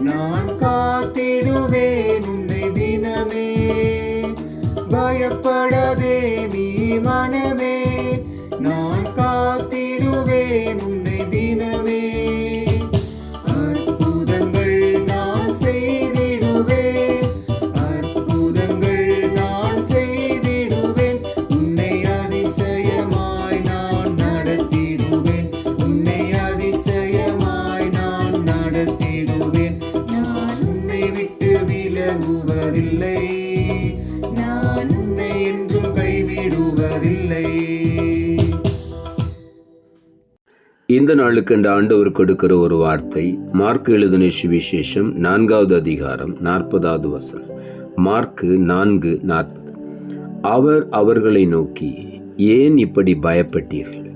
நான் காத்திடுவேன் உன்னை தினமே. பயப்படாத. கைவிடுவதில்லை இந்த நாளுக்கு இந்த ஆண்டவர் கொடுக்கிற ஒரு வார்த்தை மார்க் எழுதின சுவிசேஷம் நான்காவது அதிகாரம் நாற்பதாவது வசனம். மார்க்கு நான்கு நாற்பது. அவர் அவர்களை நோக்கி ஏன் இப்படி பயப்பட்டீர்கள்?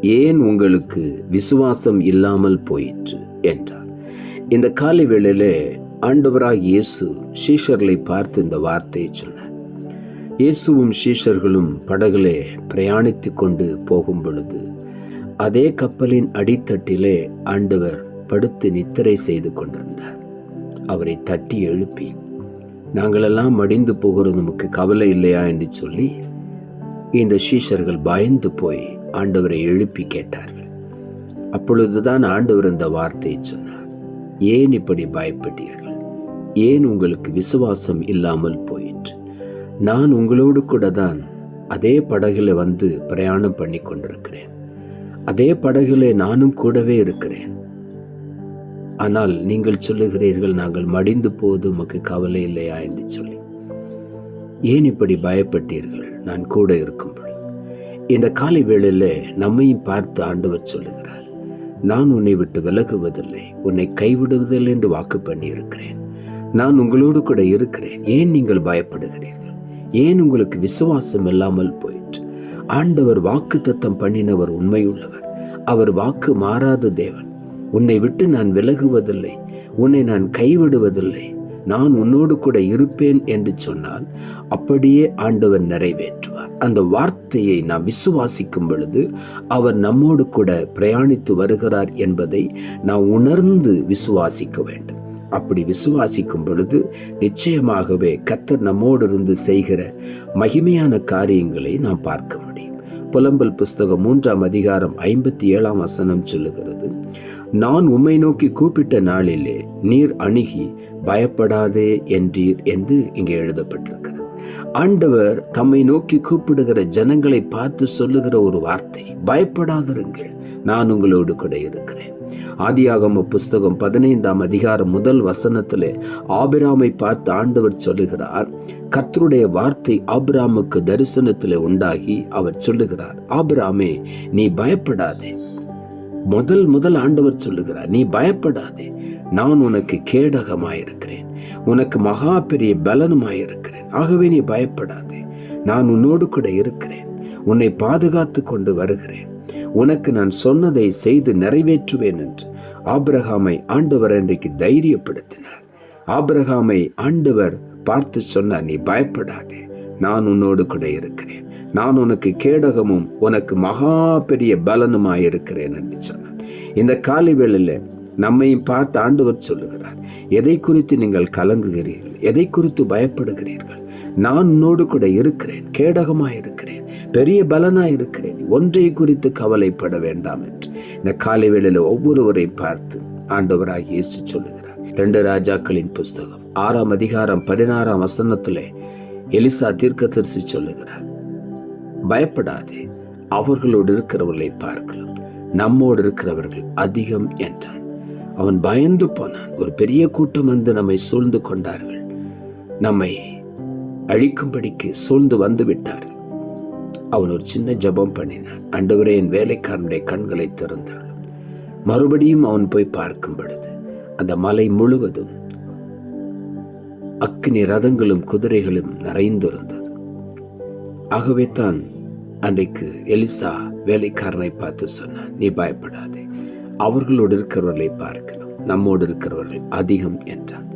ஏன் உங்களுக்கு விசுவாசம் இல்லாமல் போயிற்று? என்றார். இந்த காலை வேளையிலே ஆண்டவராக இயேசு சீஷர்களை பார்த்து இந்த வார்த்தையை சொன்னார். இயேசுவும் சீஷர்களும் படகுலே பிரயாணித்து கொண்டு போகும் பொழுது அதே கப்பலின் அடித்தட்டிலே ஆண்டவர் படுத்து நித்திரை செய்து கொண்டிருந்தார். அவரை தட்டி எழுப்பி நாங்களெல்லாம் மடிந்து போகிறது நமக்கு கவலை இல்லையா? என்று சொல்லி இந்த சீஷர்கள் பயந்து போய் ஆண்டவரை எழுப்பி கேட்டார்கள். அப்பொழுதுதான் ஆண்டவர் இந்த வார்த்தையை சொன்னார் ஏன் இப்படி பயப்பட்டீர்கள்? ஏன் உங்களுக்கு விசுவாசம் இல்லாமல் போய் நான் உங்களோடு கூட தான் அதே படகில் வந்து பிரயாணம் பண்ணி கொண்டிருக்கிறேன். அதே படகில் நானும் கூடவே இருக்கிறேன். ஆனால் நீங்கள் சொல்லுகிறீர்கள் நாங்கள் மடிந்து போது உமக்கு கவலை இல்லையா என்று சொல்லி. ஏன் இப்படி பயப்பட்டீர்கள்? நான் கூட இருக்கும் பொழுது இந்த காலை வேளையில நம்மையும் பார்த்து ஆண்டவர் சொல்லுகிறார் நான் உன்னை விட்டு விலகுவதில்லை உன்னை கைவிடுவதில்லை என்று வாக்கு பண்ணி இருக்கிறேன் நான் உங்களோடு கூட இருக்கிறேன். ஏன் நீங்கள் பயப்படுகிறீர்கள்? ஏன் உங்களுக்கு விசுவாசம் இல்லாமல் போயிற்று? ஆண்டவர் வாக்கு தத்தம் பண்ணினவர் உண்மையுள்ளவர். அவர் வாக்கு மாறாத தேவன். உன்னை விட்டு நான் விலகுவதில்லை. உன்னை நான் கைவிடுவதில்லை. நான் உன்னோடு கூட இருப்பேன் என்று சொன்னால் அப்படியே ஆண்டவர் நிறைவேற்றுவார். அந்த வார்த்தையை நாம் விசுவாசிக்கும் பொழுது அவர் நம்மோடு கூட பிரயாணித்து வருகிறார் என்பதை நாம் உணர்ந்து விசுவாசிக்க வேண்டும். அப்படி விசுவாசிக்கும் பொழுது நிச்சயமாகவே கத்தர் நம்மோடு இருந்து செய்கிற மகிமையான காரியங்களை நாம் பார்க்க முடியும். புலம்பல் புஸ்தகம் மூன்றாம் அதிகாரம் ஐம்பத்தி ஏழாம் வசனம் சொல்லுகிறது நான் உம்மை நோக்கி கூப்பிட்ட நாளிலே நீர் அணுகி பயப்படாதே என்றீர் என்று இங்கே எழுதப்பட்டிருக்கிறது. ஆண்டவர் தம்மை நோக்கி கூப்பிடுகிற ஜனங்களை பார்த்து சொல்லுகிற ஒரு வார்த்தை பயப்படாதிருங்கள் நான் உங்களோடு கூட இருக்கிறேன். ஆதியாகம புஸ்தகம் பதினைந்தாம் அதிகாரம் முதல் வசனத்திலே ஆபிராமை பார்த்து ஆண்டவர் சொல்லுகிறார் கர்த்தருடைய வார்த்தை ஆபிராமுக்கு தரிசனத்தில் உண்டாகி அவர் சொல்லுகிறார் ஆபிராமே நீ பயப்படாதே. முதல் முதல் ஆண்டவர் சொல்லுகிறார் நீ பயப்படாதே நான் உனக்கு கேடகமாயிருக்கிறேன் உனக்கு மகா பெரிய பலனுமாயிருக்கிறேன் ஆகவே நீ பயப்படாதே நான் உன்னோடு கூட இருக்கிறேன் உன்னை பாதுகாத்து கொண்டு வருகிறேன் உனக்கு நான் சொன்னதை செய்து நிறைவேற்றுவேன் என்று. ஆபிரகாமை ஆண்டவர் இன்றைக்கு தைரியப்படுத்தினார். ஆபிரகாமை ஆண்டவர் பார்த்து சொன்னார் நீ பயப்படாதே நான் உன்னோடு கூட இருக்கிறேன். நான் உனக்கு கேடகமும் உனக்கு மகா பெரிய பலனுமாய் இருக்கிறேன் என்று சொன்னார். இந்த காலை வேளையில நம்மையும் பார்த்து ஆண்டவர் சொல்லுகிறார் எதை குறித்து நீங்கள் கலங்குகிறீர்கள்? எதை குறித்து பயப்படுகிறீர்கள்? நான் உன்னோடு கூட இருக்கிறேன் கேடகமாய் இருக்கிறேன் பெரிய பலனாய் இருக்கிறேன். ஒன்றை குறித்து கவலைப்பட வேண்டாம் என்று. இந்த காலை வேளையில ஒவ்வொருவரையும் பார்த்து ஆண்டவராக இயேசு சொல்லுகிறார். ரெண்டு ராஜாக்களின் புஸ்தகம் ஆறாம் அதிகாரம் பதினாறாம் வசனத்திலே எலிசா தீர்க்கதரிசி சொல்லுகிறார். பயப்படாதே அவர்களோடு இருக்கிறவர்களை பார்க்கலாம். நம்மோடு இருக்கிறவர்கள் அதிகம் என்றான். அவன் பயந்து போனான். ஒரு பெரிய கூட்டம் வந்து நம்மை சூழ்ந்து கொண்டார்கள். நம்மை அழிக்கும்படிக்கு சூழ்ந்து வந்து விட்டார்கள். அவன் ஒரு சின்ன ஜெபம் பண்ணினான். அண்டவரே என் வேலைக்காரனுடைய கண்களை திறந்தாள் மறுபடியும் அவன் போய் பார்க்கும் பொழுது அந்த மலை முழுவதும் அக்னி ரதங்களும் குதிரைகளும் நிறைந்திருந்தது. ஆகவே தான் அன்றைக்கு எலிசா வேலைக்காரனை பார்த்து சொன்னான் நீ பயப்படாதே. அவர்களோடு இருக்கிறவர்களை பார்க்கலாம். நம்மோடு இருக்கிறவர்கள் அதிகம் என்றான்.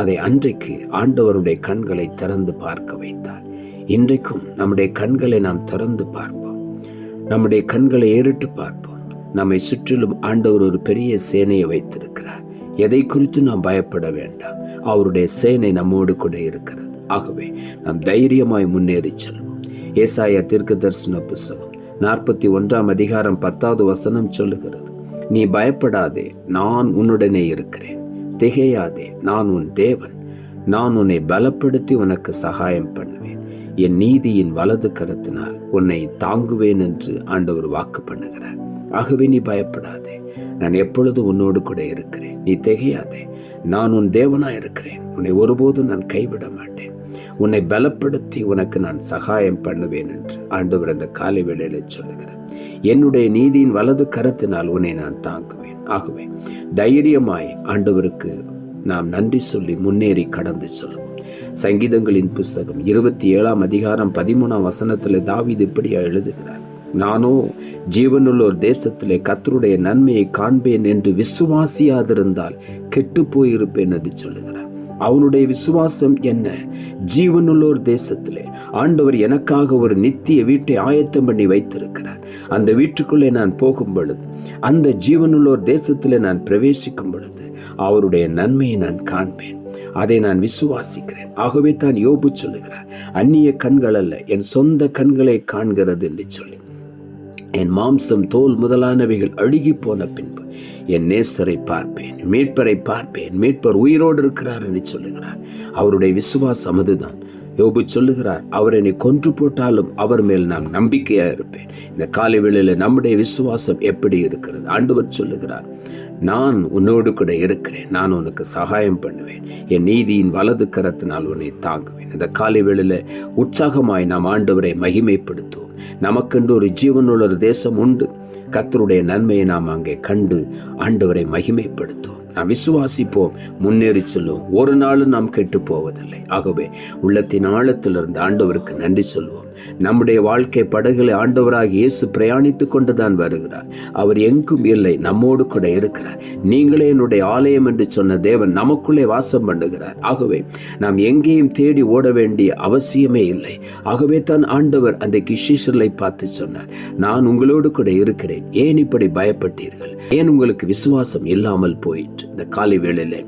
அதை அன்றைக்கு ஆண்டவருடைய கண்களை திறந்து பார்க்க வைத்தார் இன்றைக்கும் நம்முடைய கண்களை நாம் திறந்து பார்ப்போம். நம்முடைய கண்களை ஏறிட்டு பார்ப்போம். நம்மை சுற்றிலும் ஆண்டவர் ஒரு பெரிய சேனையை வைத்திருக்கிறார். எதை குறித்து நாம் பயப்பட வேண்டாம். அவருடைய சேனை நம்மோடு கூட இருக்கிறது. ஆகவே நாம் தைரியமாய் முன்னேறி செல்வோம். ஏசாய தீர்க்க தரிசன புஸ்தகம் நாற்பத்தி ஒன்றாம் அதிகாரம் பத்தாவது வசனம் சொல்லுகிறது. நீ பயப்படாதே நான் உன்னுடனே இருக்கிறேன். திகையாதே நான் உன் தேவன். நான் உன்னை பலப்படுத்தி உனக்கு சகாயம் பண்ணுவேன். என் நீதியின் வலது கரத்தினால் உன்னை தாங்குவேன் என்று ஆண்டவர் வாக்கு பண்ணுகிறார். ஆகவே நீ பயப்படாதே. நான் எப்பொழுது உன்னோடு கூட இருக்கிறேன். நீ திகையாதே. நான் உன் தேவனா இருக்கிறேன். உன்னை ஒருபோதும் நான் கைவிட மாட்டேன். உன்னை பலப்படுத்தி உனக்கு நான் சகாயம் பண்ணுவேன் என்று ஆண்டவர் அந்த காலை வேளையில சொல்லுகிறார். என்னுடைய நீதியின் வலது கரத்தினால் உன்னை நான் தாங்குவேன். ஆகவே தைரியமாய் ஆண்டவருக்கு நாம் நன்றி சொல்லி முன்னேறி கடந்து சொல்லுவோம். சங்கீதங்களின் புஸ்தகம் இருபத்தி ஏழாம் அதிகாரம் பதிமூணாம் வசனத்தில் தாவிது இப்படியா எழுதுகிறார். நானோ ஜீவனுள்ளோர் தேசத்திலே கத்தருடைய நன்மையை காண்பேன் என்று விசுவாசியாதிருந்தால் கெட்டு போயிருப்பேன் என்று சொல்லுகிறார். அவனுடைய விசுவாசம் என்ன? ஜீவனுள்ளோர் தேசத்திலே ஆண்டவர் எனக்காக ஒரு நித்திய வீட்டை ஆயத்தம் பண்ணி வைத்திருக்கிறார். அந்த வீட்டுக்குள்ளே நான் போகும் பொழுது அந்த ஜீவனுள்ளோர் தேசத்திலே நான் பிரவேசிக்கும் பொழுது அவருடைய நன்மையை நான் காண்பேன். அதை நான் விசுவாசிக்கிறேன். ஆகவே தான் யோபு சொல்லுகிறார் அந்நிய கண்கள் அல்ல என் சொந்த கண்களை காண்கிறது என்று சொல்லி. என் மாம்சம் தோல் முதலானவைகள் அழுகி போன பின்பு என் நேசரை பார்ப்பேன் மீட்பரை பார்ப்பேன் மீட்பர் உயிரோடு இருக்கிறார் என்று சொல்லுகிறார். அவருடைய விசுவாசம் அதுதான். யோபு சொல்லுகிறார் அவர் என்னை கொன்று போட்டாலும் அவர் மேல் நான் நம்பிக்கையாக இருப்பேன். இந்த காலை வேளையில் நம்முடைய விசுவாசம் எப்படி இருக்கிறது? ஆண்டவர் சொல்லுகிறார் நான் உன்னோடு கூட இருக்கிறேன். நான் உனக்கு சகாயம் பண்ணுவேன். என் நீதியின் வலது கரத்தினால் உன்னை தாங்குவேன். இந்த காலை வேளையில உற்சாகமாய் நாம் ஆண்டவரை மகிமைப்படுத்துவோம். நமக்கென்று ஒரு ஜீவனுள்ள ஒரு தேசம் உண்டு. கத்தருடைய நன்மையை நாம் அங்கே கண்டு ஆண்டவரை மகிமைப்படுத்துவோம். நாம் விசுவாசிப்போம். முன்னேறி செல்வோம். ஒரு நாளும் நாம் கெட்டு போவதில்லை. ஆகவே உள்ளத்தின் ஆழத்திலிருந்து ஆண்டவருக்கு நன்றி சொல்வோம். நம்முடைய வாழ்க்கை படகுகளை ஆண்டவராக இயேசு பிரயாணித்து கொண்டுதான் வருகிறார். அவர் எங்கும் இல்லை நம்மோடு கூட இருக்கிறார். நீங்களே என்னுடைய ஆலயம் என்று சொன்ன தேவன் நமக்குள்ளே வாசம் பண்ணுகிறார். ஆகவே நாம் எங்கேயும் தேடி ஓட வேண்டிய அவசியமே இல்லை. ஆகவே தான் ஆண்டவர் அந்த கிஷீஷர்களை பார்த்து சொன்னார் நான் உங்களோடு கூட இருக்கிறேன். ஏன் இப்படி பயப்பட்டீர்கள்? ஏன் உங்களுக்கு விசுவாசம் இல்லாமல் போயிற்று? இந்த காலை வேளையிலே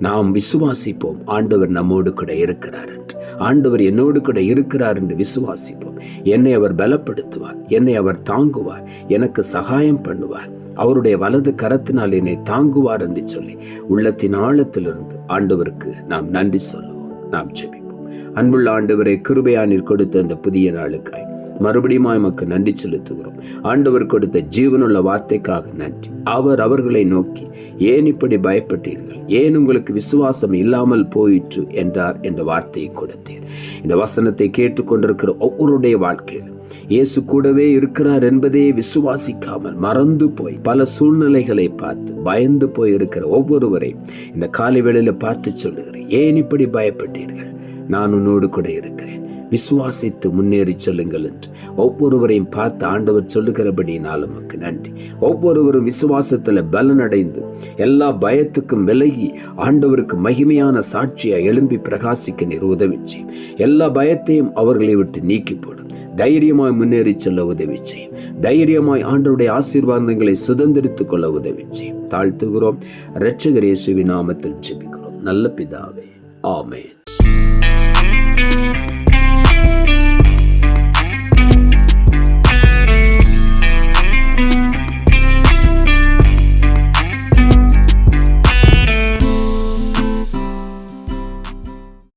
நாம் விசுவாசிப்போம். ஆண்டவர் நம்மோடு கூட இருக்கிறார். ஆண்டவர் என்னோடு கூட இருக்கிறார் என்று விசுவாசிப்போம். என்னை அவர் பலப்படுத்துவார் என்னை அவர் தாங்குவார் எனக்கு சகாயம் பண்ணுவார். அவருடைய வலது கரத்தினால் என்னை தாங்குவார் என்று சொல்லி உள்ளத்தின் ஆழத்திலிருந்து ஆண்டவருக்கு நாம் நன்றி சொல்லுவோம் நாம் ஜெபிப்போம். அன்புள்ள ஆண்டவரை கிருபையானில் கொடுத்த அந்த புதிய நாளுக்காய் மறுபடியும் எமக்கு நன்றி செலுத்துகிறோம். ஆண்டவர் கொடுத்த ஜீவனுள்ள வார்த்தைக்காக நன்றி. அவர் அவர்களை நோக்கி ஏன் இப்படி பயப்பட்டீர்கள்? ஏன் உங்களுக்கு விசுவாசம் இல்லாமல் போயிற்று? என்றார் என்ற வார்த்தையை கொடுத்தேன். இந்த வசனத்தை கேட்டுக்கொண்டிருக்கிற ஒவ்வொருடைய வாழ்க்கையில் இயேசு கூடவே இருக்கிறார் என்பதே விசுவாசிக்காமல் மறந்து போய் பல சூழ்நிலைகளை பார்த்து பயந்து போய் இருக்கிற ஒவ்வொருவரை இந்த காலை வேளையில பார்த்து சொல்லுகிறேன். ஏன் இப்படி பயப்பட்டீர்கள்? நான் உன்னோடு கூட இருக்கிறேன். விசுவாசித்து முன்னேறி சொல்லுங்கள் என்று ஒவ்வொருவரையும் பார்த்து ஆண்டவர் சொல்லுகிறபடியினால் உமக்கு நன்றி. ஒவ்வொருவரும் விசுவாசத்தில் பலனடைந்து எல்லா பயத்துக்கும் விலகி ஆண்டவருக்கு மகிமையான சாட்சியை எழும்பி பிரகாசிக்க நீர் உதவி செய்யும். எல்லா பயத்தையும் அவர்களை விட்டு நீக்கி போடும். தைரியமாய் முன்னேறி செல்ல உதவி செய்யும். தைரியமாய் ஆண்டவருடைய ஆசீர்வாதங்களை சுதந்திரித்துக் கொள்ள உதவி செய்யும். தாழ்த்துகிறோம். இரட்சகர் இயேசுவின் நாமத்தில் ஜெபிக்கிறோம். நல்ல பிதாவே. ஆமென்.